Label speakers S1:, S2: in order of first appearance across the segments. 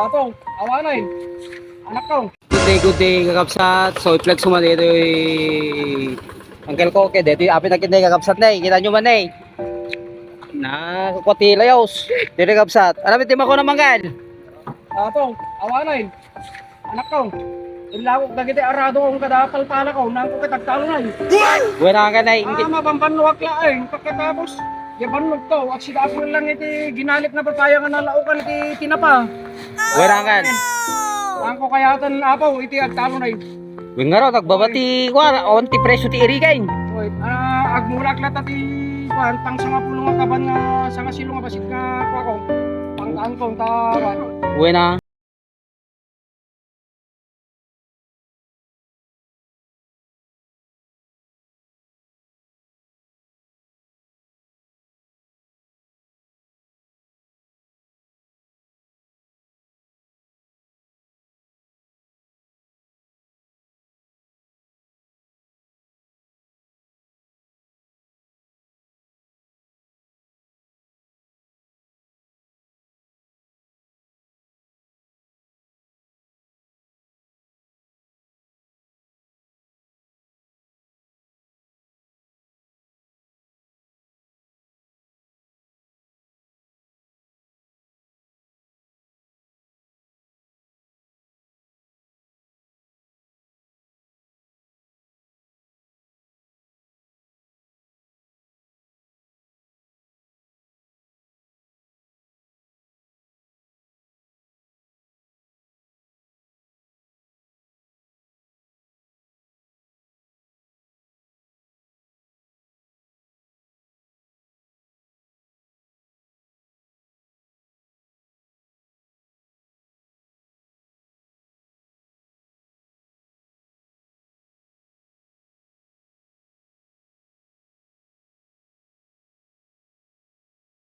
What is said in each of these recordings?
S1: Tato, awanay. Anak ko.
S2: Good day, good day, kakapsat. So, i-flex mo dito yung Uncle ko, kaya dito yung apit na kinday kakapsat na eh. Kita nyo man eh. Nakakuti layos. Dito kakapsat. Alam mo, ko naman gal.
S1: Tato, awanay. Anak ko. Ilawag na kita arado ang kadakal pala ko. Nang ko kitagtalo na eh.
S2: Buena ka na eh.
S1: Ah, mabambanluwak la eh. Pagkatapos, yabanlog to. At sila ako lang iti ginalip na papaya nga nalaukan iti tinapa.
S2: Buena ka.
S1: Ang ko kaya tan apaw, iti agtalo na.
S2: Wing nga raw, nagbabati ko, onti presyo ti irigain.
S1: Oy, ah, agmulak la tati kuan pang sanga pulong nga kaban nga sanga silong nga basit nga ko. Pang angkong ta kuan.
S2: Buena.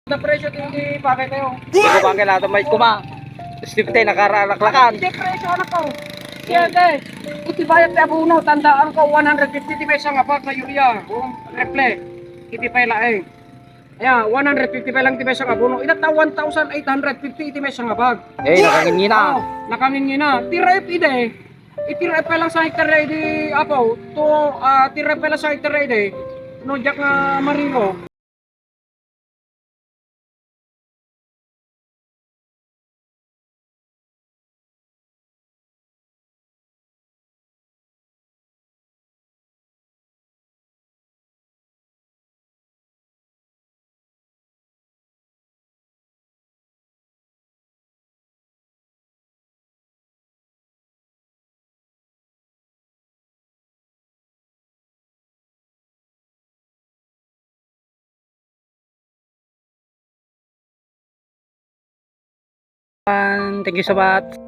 S1: Na presyo ti bakit tayo.
S2: Hindi bang kailangan may kuma. Steve tayo nakaralaklakan.
S1: Hindi presyo anak ko. Siyete, iti bayad ti abuno, tandaan ko 150 ti peso nga pa sa Yulia. O refle. Iti pala eh. Ayan, 150 pa lang ti peso nga abuno. Ita ta 1,850 iti peso nga bag.
S2: Eh, nakangin na.
S1: Oh, nakamin niya na. Tirep ide. Itirep pa lang sa hektarya di apo. To ah tirep pa lang sa hektarya ide. No jak nga marino.
S2: Thank you so much.